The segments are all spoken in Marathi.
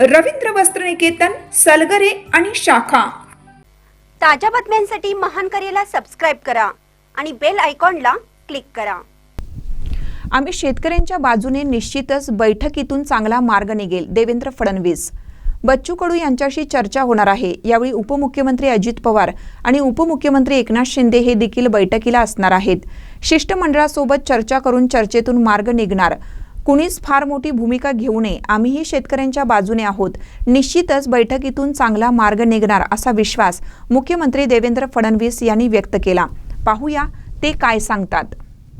रवींद्र वस्त्रनिकेतन सलगरे आणि शाखा. ताज्या बातम्यांसाठी महान करेला सबस्क्राईब करा आणि बेल आयकॉनला क्लिक करा. आम्ही शेतकऱ्यांच्या बाजूने निश्चितच बैठकीतून चांगला मार्ग निघेल देवेंद्र फडणवीस. बच्चू कडू यांच्याशी चर्चा होणार आहे. यावेळी उपमुख्यमंत्री अजित पवार आणि उपमुख्यमंत्री एकनाथ शिंदे हे देखील बैठकीला असणार आहेत. शिष्टमंडळासोबत चर्चा करून चर्चेतून मार्ग निघणार. कुणीच फार मोठी भूमिका घेऊ नये. आम्हीही शेतकऱ्यांच्या बाजूने आहोत. निश्चितच बैठकीतून चांगला मार्ग निघणार असा विश्वास मुख्यमंत्री देवेंद्र फडणवीस यांनी व्यक्त केला. पाहूया ते काय सांगतात.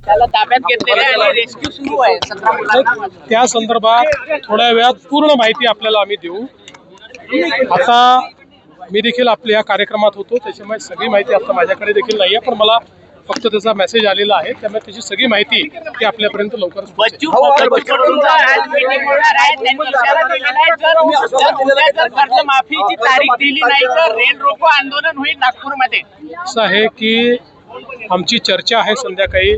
त्याला ताब्यात घेतलेले आहे. आणि रेस्क्यू सुरू आहे. सतरा मुलांना त्या संदर्भात थोड्या वेळात पूर्ण माहिती आपल्याला आम्ही देऊ. आता मी देखील आपल्या या कार्यक्रमात होतो त्याच्यामुळे सगळी माहिती आता माझ्याकडे देखील नाही आहे पण मला फक्त त्याचा मेसेज आलेला आहे. त्यामुळे त्याची सगळी माहिती ती आपल्यापर्यंत लवकरच पोहोचेल. बच्चू बच्चू कडूंचा आज मीटिंग होणार आहे त्यांनी इशारा दिलेला आहे जर जर उद्या जर कर्जमाफीची तारीख दिली नाही तर रेल रोको आंदोलन होईल नागपूरमध्ये. असं आहे की आमची चर्चा आहे संध्याकाळी.